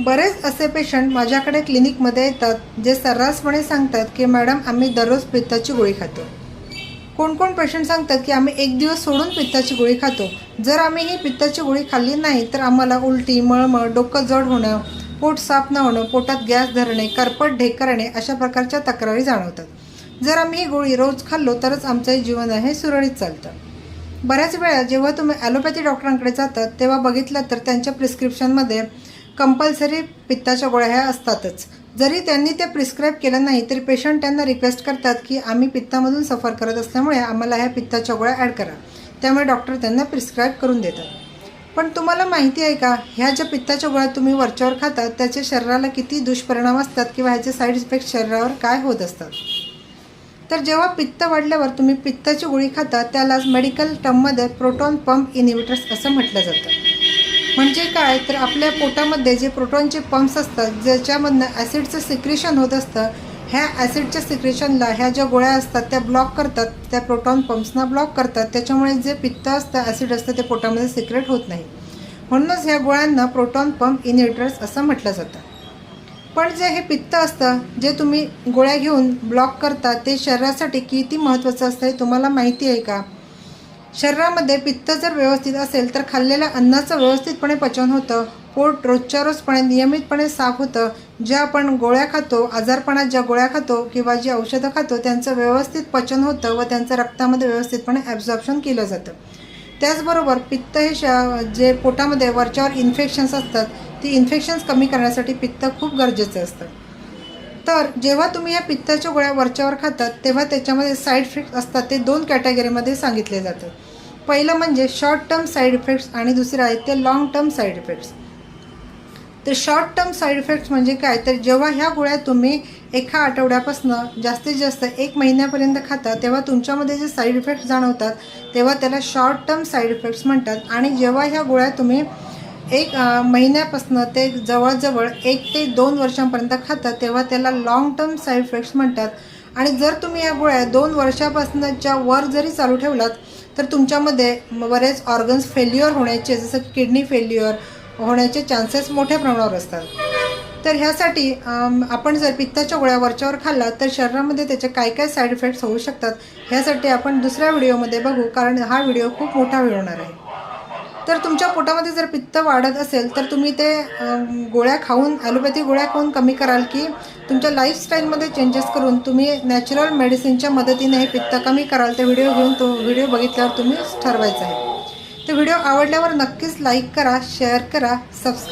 बरेच असे पेशंट माझ्याकडे क्लिनिकमध्ये येतात जे सर्रासपणे सांगतात की मॅडम आम्ही दररोज पित्ताची गोळी खातो. कोण कोण पेशंट सांगतात की आम्ही एक दिवस सोडून पित्ताची गोळी खातो. जर आम्ही ही पित्ताची गोळी खाल्ली नाही तर आम्हाला उलटी मळमळ डोकं जड होणं पोट साफ न होणं पोटात गॅस धरणे करपट ढेकरणे अशा प्रकारच्या तक्रारी जाणवतात. जर आम्ही ही गोळी रोज खाल्लो तरच आमचं जीवन आहे सुरळीत चालतं. बऱ्याच वेळा जेव्हा तुम्ही ॲलोपॅथी डॉक्टरांकडे जातात तेव्हा बघितलं तर त्यांच्या प्रिस्क्रिप्शनमध्ये कंपल्सरी पित्ताच्या गोळ्या ह्या असतातच. जरी त्यांनी ते प्रिस्क्राईब केलं नाही तरी पेशंट त्यांना रिक्वेस्ट करतात की आम्ही पित्तामधून सफर करत असल्यामुळे आम्हाला ह्या पित्ताच्या गोळ्या ॲड करा. त्यामुळे डॉक्टर त्यांना प्रिस्क्राईब करून देतात. पण तुम्हाला माहिती आहे का ह्या ज्या पित्ताच्या गोळ्या तुम्ही वरच्यावर खातात त्याचे शरीराला किती दुष्परिणाम असतात किंवा ह्याचे साईड इफेक्ट शरीरावर काय होत असतात? तर जेव्हा पित्त वाढल्यावर तुम्ही पित्ताची गोळी खाता त्यालाच मेडिकल टर्ममध्ये प्रोटॉन पंप इनिव्हिटर्स असं म्हटलं जातं. म्हणजे काय? तर आपल्या पोटामध्ये जे प्रोटॉनचे पंप्स असतात ज्याच्यामधनं ॲसिडचं सिक्रेशन होत असतं ह्या ॲसिडच्या सिक्रेशनला ह्या ज्या गोळ्या असतात त्या ब्लॉक करतात त्या प्रोटॉन पंप्सना ब्लॉक करतात. त्याच्यामुळे जे पित्त असतं ॲसिड असतं ते पोटामध्ये सिक्रेट होत नाही. म्हणूनच ह्या गोळ्यांना प्रोटॉन पंप इनहिटर्स असं म्हटलं जातं. पण जे हे पित्त असतं जे तुम्ही गोळ्या घेऊन ब्लॉक करता ते शरीरासाठी किती महत्त्वाचं असतं हे तुम्हाला माहिती आहे का? शरीरामध्ये पित्त जर व्यवस्थित असेल तर खाल्लेल्या अन्नाचं व्यवस्थितपणे पचन होतं. पोट रोजच्या रोजपणे नियमितपणे साफ होतं. ज्या आपण गोळ्या खातो आजारपणात ज्या गोळ्या खातो किंवा जी औषधं खातो त्यांचं व्यवस्थित पचन होतं व त्यांचं रक्तामध्ये व्यवस्थितपणे ॲब्झॉर्प्शन केलं जातं. त्याचबरोबर पित्त हे श जे पोटामध्ये वरच्यावर इन्फेक्शन्स असतात ती इन्फेक्शन्स कमी करण्यासाठी पित्त खूप गरजेचं असतं. तर जेव्हा तुम्ही या पित्ताच्या गोळ्या वरच्यावर खातात तेव्हा त्याच्यामध्ये साईड इफेक्ट्स असतात. ते दोन कॅटेगरीमध्ये सांगितले जातात. पहिलं म्हणजे शॉर्ट टर्म साईड इफेक्ट्स आणि दुसरं आहे ते लॉंग टर्म साईड इफेक्ट्स तर शॉर्ट टर्म साईड इफेक्ट्स म्हणजे काय? तर जेव्हा ह्या गोळ्या तुम्ही एका आठवड्यापासून जास्तीत जास्त एक महिन्यापर्यंत खाता तेव्हा तुमच्यामध्ये जे साईड इफेक्ट्स जाणवतात तेव्हा त्याला शॉर्ट टर्म साईड इफेक्ट्स म्हणतात. आणि जेव्हा ह्या गोळ्या तुम्ही एक महिन्यापासून ते जवळजवळ एक ते दोन वर्षांपर्यंत खातात तेव्हा त्याला लाँग टर्म साईड इफेक्ट्स म्हणतात. आणि जर तुम्ही या गोळ्या दोन वर्षापासूनच्या वर जरी चालू ठेवलात तर तुमच्यामध्ये बरेच ऑर्गन्स फेल्युअर होण्याचे जसं की किडनी फेल्युअर होण्याचे चान्सेस मोठ्या प्रमाणावर असतात. तर ह्यासाठी आपण जर पित्ताच्या गोळ्या वरच्यावर खाल्ला तर शरीरामध्ये त्याचे काय काय साईड इफेक्ट्स होऊ शकतात ह्यासाठी आपण दुसऱ्या व्हिडिओमध्ये बघू कारण हा व्हिडिओ खूप मोठा होणार आहे. तर तुमच्या पोटामध्ये जर पित्त वाढत असेल तर तुम्ही ते गोळ्या खाऊन ॲलोपॅथी गोळ्या खाऊन कमी कराल की तुमच्या लाईफस्टाईलमध्ये चेंजेस करून तुम्ही नॅचरल मेडिसिनच्या मदतीने हे पित्त कमी कराल. ते व्हिडिओ घेऊन तो व्हिडिओ बघितल्यावर तुम्ही ठरवायचं आहे. तर व्हिडिओ आवडल्यावर नक्कीच लाईक करा शेअर करा सबस्क्राईब